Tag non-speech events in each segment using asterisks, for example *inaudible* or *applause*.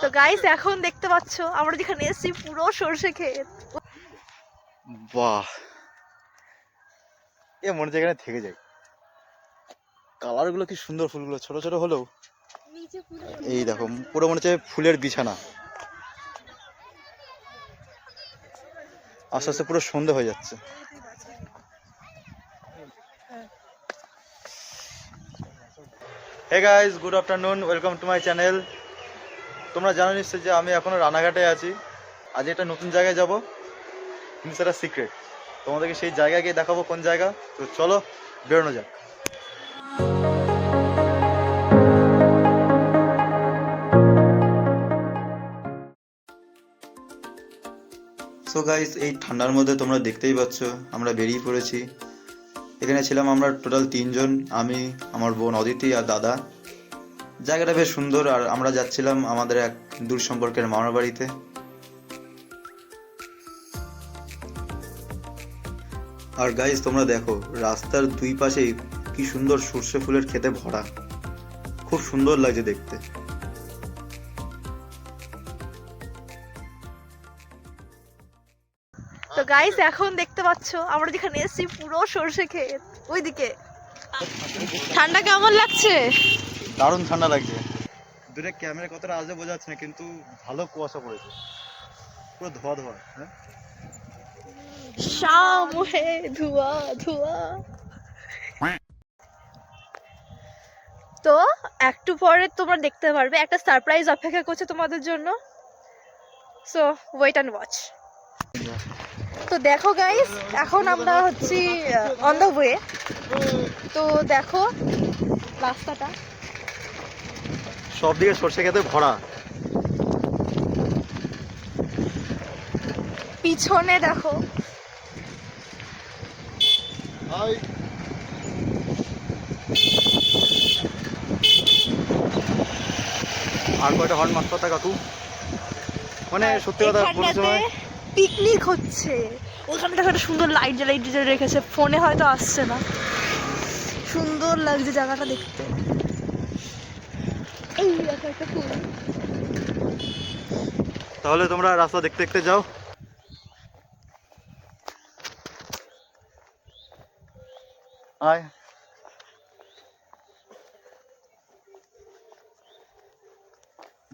তো গাইস এখন দেখতে পাচ্ছ আমরা যেখানে এসেছি পুরো সর্ষে ক্ষেত। বাহ। এ মনে হচ্ছে এখানে থেকে যাই কালারগুলো কি সুন্দর ফুলগুলো ছোট ছোট হলেও। এই দেখো পুরো মনে হচ্ছে ফুলের বিছানা। আস্তে আস্তে পুরো সন্ধে হয়ে যাচ্ছে। Hey guys good afternoon welcome to my channel তোমরা জানো নিশ্চয় যে আমি এখনও রানাঘাটে আছি। আজ একটা নতুন জায়গায় যাব, কিন্তু সেটা সিক্রেট তোমাদেরকে সেই জায়গায় গিয়ে দেখাবো কোন জায়গা। তো চলো, বেরোনো যাক। সো গাইস এই ঠান্ডার মধ্যে তোমরা দেখতেই পাচ্ছ, আমরা বেরিয়ে পড়েছি। এখানে ছিলাম আমরা টোটাল তিনজন, আমি, আমার বোন অদিতি আর দাদা। জায়গাটা বেশ সুন্দর, আর আমরা যাচ্ছিলাম আমাদের এক দূর সম্পর্কের মামার বাড়িতে। আর গাইস তোমরা দেখো, রাস্তার দুই পাশেই কি সুন্দর সর্ষে ফুলের খেতে ভরা। খুব সুন্দর লাগছে দেখতে। তো গাইস এখন দেখতে পাচ্ছ, আমরা যেখানে এসেছি পুরো সর্ষে ক্ষেত, ওইদিকে। ঠান্ডা কেমন লাগছে? দারুণ ঠান্ডা লাগছে। দূরে ক্যামেরা কতটা আজও বোঝা যাচ্ছে না কিন্তু ভালো কুয়াশা পড়েছে। পুরো ধোয়া ধোয়া হ্যাঁ? শাম হে ধোয়া ধোয়া। তো একটু পরে তোমরা দেখতে পারবে একটা সারপ্রাইজ অপেক্ষা করছে তোমাদের জন্য। সো ওয়েট অ্যান্ড ওয়াচ তো দেখো গাইস এখন আমরা হচ্ছি অন দ্য ওয়ে তো দেখো রাস্তাটা। সব দিকে সর্ষে খেতে ভরা। পিছনে দেখো। আর কয়টা হর্ন মারতে কথা কাকু? মানে সত্যি কথা সময় পিকনিক হচ্ছে। ওখানে দেখো একটা সুন্দর লাইট জ্বালাই রেখেছে। ফোনে হয়তো আসছে না। সুন্দর লাগছে জায়গাটা দেখতে এই দেখো একটা ফুল তাহলে তোমরা রাস্তা দেখতে দেখতে যাও। আয়।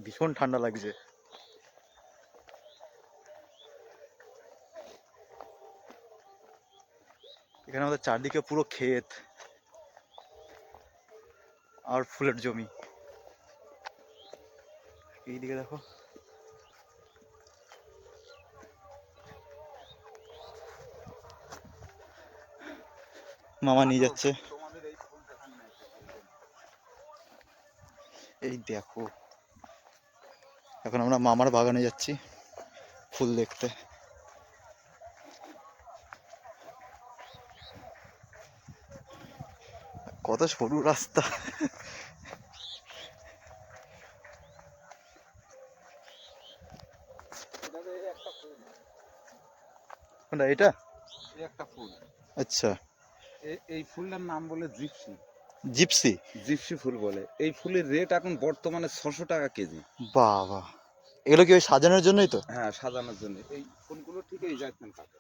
ভীষণ ঠান্ডা লাগছে। এখানে আমাদের চারদিকে পুরো ক্ষেত আর ফুলের জমি। এইদিকে দেখো। মামা নিয়ে যাচ্ছে। এই দেখো। এখন আমরা মামার বাগানে যাচ্ছি ফুল দেখতে। কত সরু রাস্তা। কোনটা এটা? একটা ফুল। আচ্ছা। এই ফুলটার নাম বলে জিপসি। জিপসি? জিপসি ফুল বলে। এই ফুলের রেট এখন বর্তমানে ছশো টাকা কেজি। বাবা। এগুলো কি ওই সাজানোর জন্যই তো? হ্যাঁ সাজানোর জন্য এই ফুলগুলো ঠিক এই জাতমান কাটে।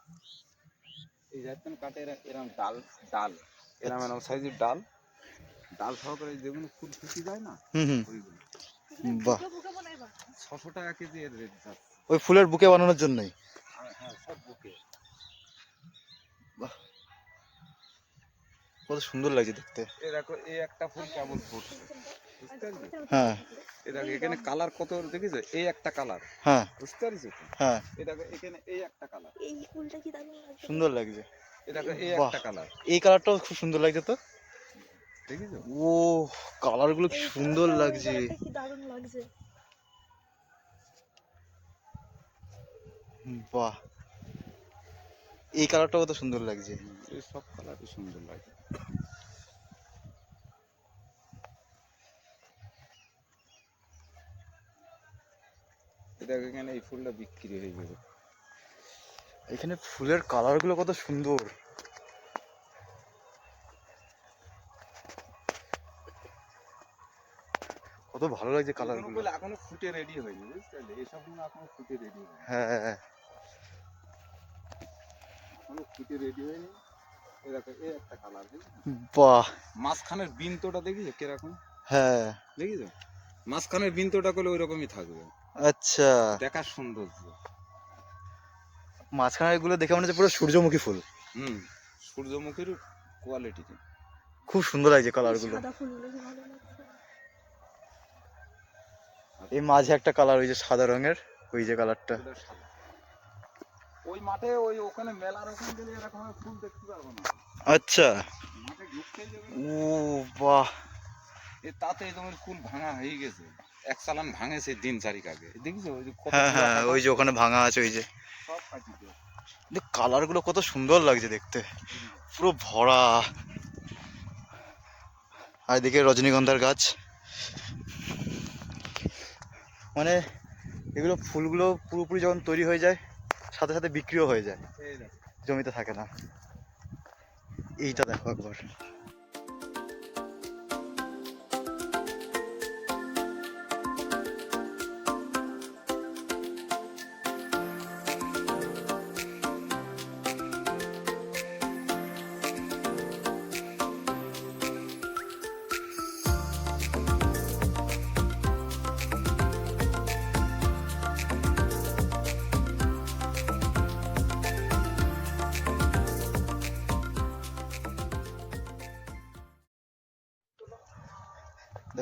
এই জাতমান কাটে এরা এরম ডাল ডাল। এরম এরম সাইজের ডাল। ডাল সহকারে যেগুলো ফুল ফুটি যায় না? হুম ওইগুলো বাহ। ছশো টাকা কেজি এর রেট ওই ফুলের বুকে বানানোর জন্যই? হ্যাঁ সব বুকে। কত সুন্দর লাগছে দেখতে। এ দেখো এই একটা ফুল কেমন ফুটছে বুঝতে হ্যাঁ। এ দেখো এখানে কালার কত দেখেছ? এই একটা কালার। হ্যাঁ। বুঝতে পারছ হ্যাঁ। এ দেখো এখানে এই একটা কালার। এই ফুলটা কি দারুণ লাগছে। সুন্দর লাগছে। এ দেখো এই একটা কালার। এই কালারটাও খুব সুন্দর লাগছে তো? দেখেছ? ও কালারগুলো কি সুন্দর লাগছে। কি দারুণ লাগছে। বাহ। এই কালারটাও কত সুন্দর লাগছে। এই সব কালারই সুন্দর লাগে। এটা এখানে এই ফুলটা বিক্রি হয়ে যাবে এখানে ফুলের কালারগুলো কত সুন্দর। কত ভালো লাগছে কালারগুলো এখনও ফুটে রেডি হয়নি বুঝতে পারলে? এসবগুলো এখনও ফুটে রেডি হয়নি। হ্যাঁ এখনও ফুটে রেডি হয়নি। এই দেখো এই একটা কালার বাহ। মাঝখানের বিনতোটা দেখিছো কীরকম? হ্যাঁ। দেখিছো মাঝখানের বিনতোটা করলে ওই রকমই থাকবে। আচ্ছা। দেখার সৌন্দর্য। মাঝখানেরগুলো দেখে মনে হচ্ছে পুরো সূর্যমুখী ফুল। হুম সূর্যমুখীর কোয়ালিটি খুব সুন্দর লাগছে কালারগুলো সাদা ফুলগুলো কি ভালো লাগছে? এই মাঝে একটা কালার ওই যে সাদা রঙের ওই যে কালারটা ওই মাঠে ওই ওখানে মেলার ওখানে গেলে এরকম ফুল দেখতে পারব না। আচ্ছা। ও বাহ। এ তাতে তোমার ফুল ভাঙা হয়ে গেছে। এক চালান ভাঙেছে দিন চারিক আগে। দেখছ? ওই যে হ্যাঁ হ্যাঁ ওই যে ওখানে ভাঙা আছে ওই যে। সব কাটি দিয়ে কালারগুলো কত সুন্দর লাগছে দেখতে। পুরো ভরা। আর এদিকে রজনীগন্ধার গাছ। মানে এগুলো ফুলগুলো পুরোপুরি যখন তৈরি হয়ে যায় সাথে সাথে বিক্রিও হয়ে যায়। জমিতে থাকে না। এইটা দেখো একবার।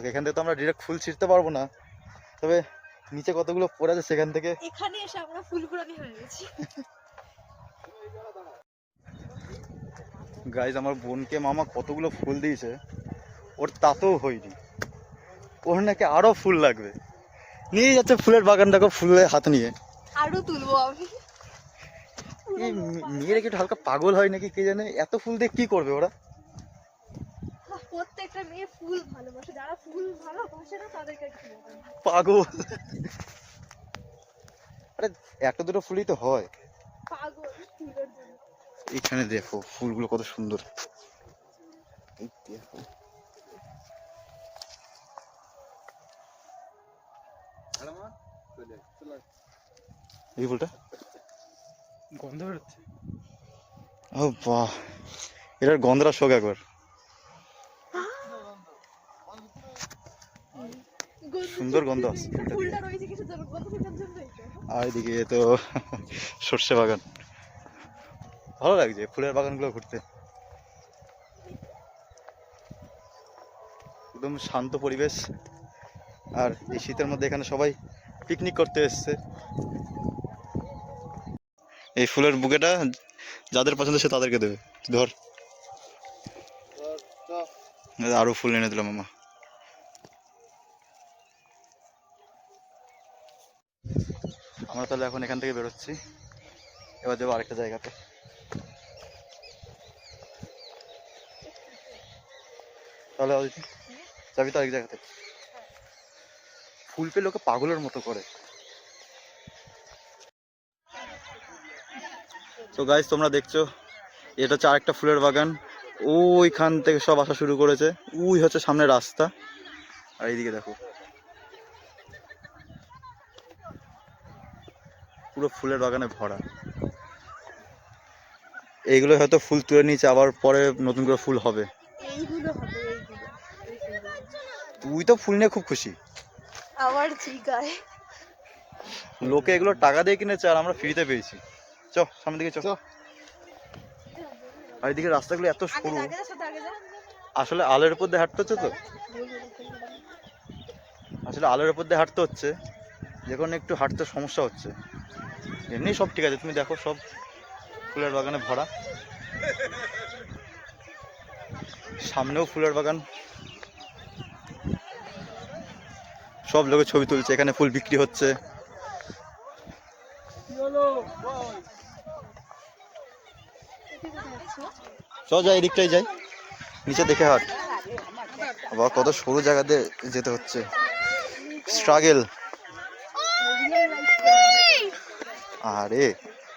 এখান থেকে তো আমরা ডিরেক্ট ফুল ছিঁড়তে পারব না। তবে নিচে কতগুলো পড়ে আছে সেখান থেকে এখানে এসে আমরা ফুলকুড়ানি হয়ে গেছি। গাইজ আমার বোনকে মামা কতগুলো ফুল দিয়েছে। ওর তাতেও হয়নি। ওর নাকি আরও ফুল লাগবে। নিয়ে যাচ্ছে ফুলের বাগানটাকে ফুলে হাত নিয়ে। আরও তুলবো আমি। মেয়েরা কি একটু হালকা পাগল হয় নাকি কে জানে? এত ফুল দিয়ে কি করবে ওরা? প্রত্যেকটা মেয়ে ফুল ভালোবাসে। যারা ফুল ভালোবাসে না তাদেরকে? পাগল। আরে একটা দুটো ফুলই তো হয়। পাগল ফুলের জন্য। এখানে দেখো ফুলগুলো কত সুন্দর। এই দেখো। আরে মা, চলে আয়, চলে আয়। এই ফুলটা? গন্ধ বেরোচ্ছে। ও বাহ এটার গন্ধটা শোক একবার। সুন্দর গন্ধ। *laughs* আছে। আর এদিকে তো *laughs* সর্ষে বাগান। ভালো লাগছে ফুলের বাগানগুলো ঘুরতে। একদম শান্ত পরিবেশ। আর এই শীতের মধ্যে এখানে সবাই পিকনিক করতে এসছে। এই ফুলের বুকেটা যাদের পছন্দ সে তাদেরকে দেবে। ধর। আরও ফুল এনে দিলাম মামা। আমরা তাহলে এখন এখান থেকে বেরোচ্ছি। এবার যাব আরেকটা জায়গাতে। তাহলে অদিতি যাবি তো আরেক জায়গাতে। ফুল পেয়ে লোকে পাগলের মতো করে। তো গাইজ তোমরা দেখছ, এটা হচ্ছে আরেকটা ফুলের বাগান। ওইখান থেকে সব আসা শুরু করেছে। ওই হচ্ছে সামনে রাস্তা। আর এইদিকে দেখো। পুরো ফুলের বাগানে ভরা। এইগুলো হয়তো ফুল তুলে নিয়েছে আবার পরে নতুন করে ফুল হবে। তুই তো ফুল নিয়ে খুব খুশি। জিগায়। লোকে এগুলো টাকা দিয়ে কিনেছে আর আমরা ফ্রিতে পেয়েছি। চ সামনের দিকে চ। আর এদিকে রাস্তাগুলো এত সরু। আসলে আলের উপর দিয়ে হাঁটতে হচ্ছে তো? আসলে আলের উপর দিয়ে হাঁটতে হচ্ছে। যে কোনো একটু হাঁটতে সমস্যা হচ্ছে। এমনি সব ঠিক আছে, তুমি দেখো সব ফুলের বাগানে ভরা। সামনেও ফুলের বাগান। সব লোকে ছবি তুলছে, এখানে ফুল বিক্রি হচ্ছে। চ যাই, এদিকটাই যাই। নিচে দেখে হাট। আবার কত সরু জায়গাতে যেতে হচ্ছে। স্ট্রাগেল আরে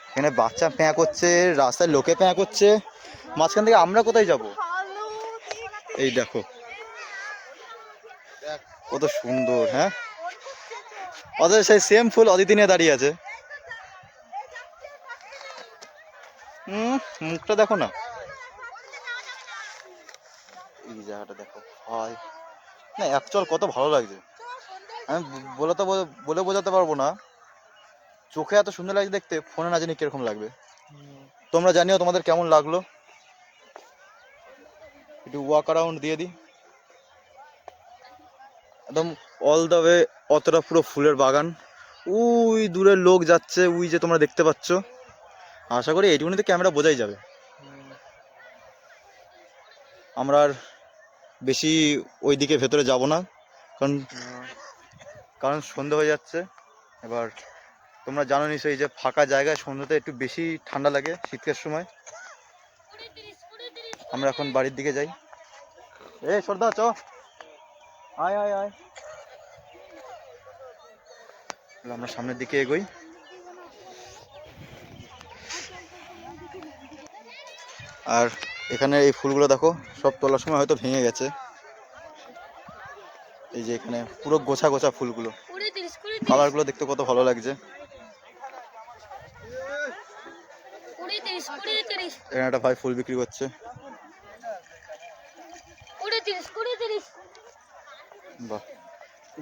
এখানে বাচ্চা প্যাঁ করছে, রাস্তায় লোকে প্যাঁ করছে, মাঝখান থেকে আমরা কোথায় যাব? এই দেখো। কত সুন্দর হ্যাঁ? ওদের সেই সেম ফুল অদিতি নিয়ে দাঁড়িয়ে আছে। হুম মুখটা দেখো না। এই জায়গাটা দেখো, হয়। না অ্যাকচুয়াল কত ভালো লাগছে। আমি বলে তো বলে বোঝাতে পারব না। চোখে এত সুন্দর লাগছে দেখতে ফোনে না জানি কীরকম লাগবে। তোমরা জানিও তোমাদের কেমন লাগল। একটু ওয়াক অ্যারাউন্ড দিয়ে দিই। একদম অল দ্য ওয়ে অতটা পুরো ফুলের বাগান। ওই দূরের লোক যাচ্ছে ওই যে তোমরা দেখতে পাচ্ছ। আশা করি এইটুকুনিতে ক্যামেরা বোঝাই যাবে। আমরা আর বেশি ওই দিকে ভেতরে যাব না। কারণ কারণ সন্ধে হয়ে যাচ্ছে। এবার তোমরা জানো নিশ্চয়ই যে ফাঁকা জায়গায় সন্ধ্যাতে একটু বেশি ঠান্ডা লাগে শীতের সময়। আমরা এখন বাড়ির দিকে যাই। এ সর্দা চ। আয় আয় আয়। আমরা সামনের দিকে এগোই। আর এখানে এই ফুলগুলো দেখো সব তোলার সময় হয়তো ভেঙে গেছে। এই যে এখানে পুরো গোছা গোছা ফুলগুলো। কালারগুলো দেখতে কত ভালো লাগছে। এখানে একটা ভাই ফুল বিক্রি করছে। বাহ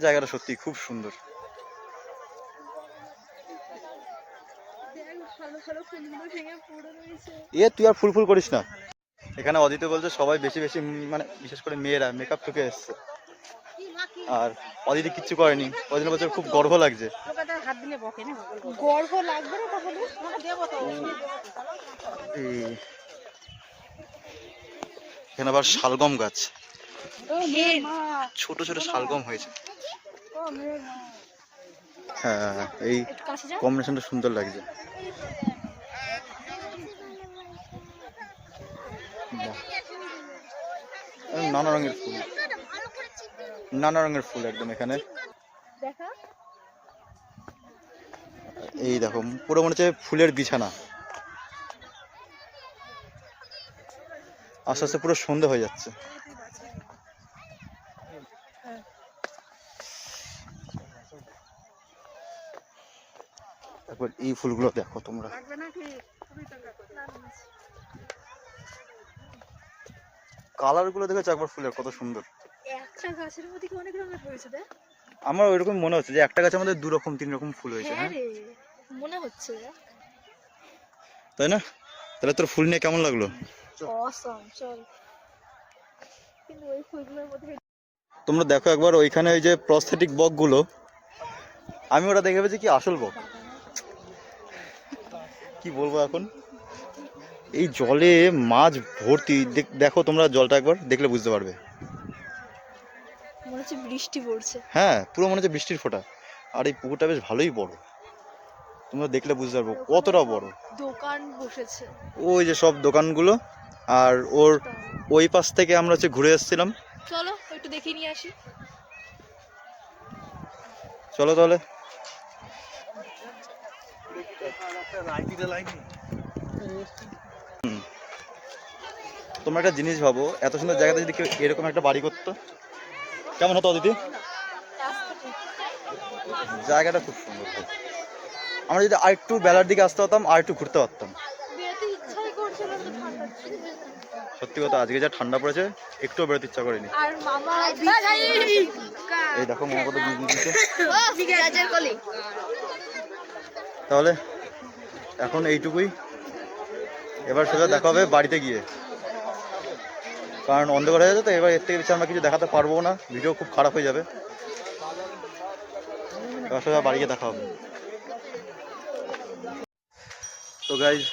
জায়গাটা সত্যি খুব সুন্দর। এ তুই আর ফুল ফুল করিস না। এখানে অদিত বলছে সবাই বেশি বেশি মানে বিশেষ করে মেয়েরা মেকআপ ঠুকে এসছে। আর অদিতি কিচ্ছু করেনি। জন্য বলছে খুব গর্ব লাগছে। গর্ব লাগবে না তাহলে? এই এখানে আবার শালগম গাছ। ছোট ছোট শালগম হয়েছে। হ্যাঁ এই কম্বিনেশনটা সুন্দর লাগছে। নানা রঙের ফুল। নানা রঙের ফুল একদম এখানে। এই দেখো পুরো মনে হচ্ছে ফুলের বিছানা। আস্তে আস্তে পুরো সন্ধে হয়ে যাচ্ছে। তারপর এই ফুলগুলো দেখো তোমরা। কালারগুলো দেখেছ একবার ফুলের কত সুন্দর। একটা গাছের মধ্যে অনেক রঙের হয়েছে দেখ আমার ওইরকম মনে হচ্ছে যে একটা গাছের মধ্যে দু রকম তিন রকম ফুল হয়েছে হ্যাঁ হ্যাঁ? মনে হচ্ছে। তাই না? তাহলে তোর ফুল নিয়ে কেমন লাগল? অসম চল। কিন্তু ওই ফুলগুলোর মধ্যে তোমরা দেখো একবার ওইখানে ওই যে প্রস্থেটিক বকগুলো। আমি ওটা দেখে ভেবেছি কি আসল বক। কি বলব এখন? এই জলে মাছ ভর্তি। দেখ- দেখো তোমরা জলটা একবার দেখলে বুঝতে পারবে। মনে হচ্ছে বৃষ্টি পড়ছে। হ্যাঁ পুরো মনে হচ্ছে বৃষ্টির ফোঁটা। আর এই পুকুরটা বেশ ভালোই বড়। তোমরা দেখলে বুঝতে পারব কতটা বড়। দোকান বসেছে। ওই যে সব দোকানগুলো। আর ওর ওই পাশ থেকে আমরা হচ্ছে ঘুরে এসেছিলাম। চলো একটু দেখিয়ে নিয়ে আসি। চলো তাহলে। তোমরা একটা জিনিস ভাবো এত সুন্দর জায়গাতে যদি কেউ এরকম একটা বাড়ি করতো কেমন হতো দিদি? জায়গাটা খুব সুন্দর আমরা যদি আর একটু বেলার দিকে আসতে পারতাম আর একটু ঘুরতে পারতাম বেরোতে ইচ্ছাই করছিল না তো ঠান্ডা সত্যি কথা আজকে যা ঠান্ডা পড়েছে একটুও বেরোতে ইচ্ছা করেনি। এই দেখো মামা কত বিজি দিচ্ছে। গাছের কলি। তাহলে এখন এইটুকুই। এবার সোজা দেখা হবে বাড়িতে গিয়ে। কারণ অন্ধকার হয়ে যাচ্ছে তো এবার এর থেকে বেশি আমরা কিছু দেখাতে পারব না। ভিডিও খুব খারাপ হয়ে যাবে। এবার সোজা বাড়ি গিয়ে দেখা হবে। তো গাইজ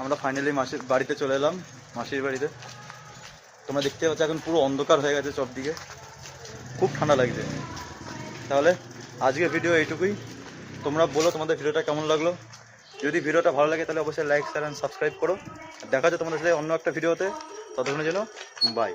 আমরা ফাইনালি মাসির বাড়িতে চলে এলাম, মাসির বাড়িতে। তোমরা দেখতে পাচ্ছ এখন পুরো অন্ধকার হয়ে গেছে সবদিকে। খুব ঠান্ডা লাগছে। তাহলে আজকে ভিডিও এইটুকুই। তোমরা বলো তোমাদের ভিডিওটা কেমন লাগল। যদি ভিডিওটা ভালো লাগে তাহলে অবশ্যই লাইক শেয়ার অ্যান্ড সাবস্ক্রাইব করো। দেখা যায় তোমাদের সাথে অন্য একটা ভিডিওতে ততক্ষণের জন্য বাই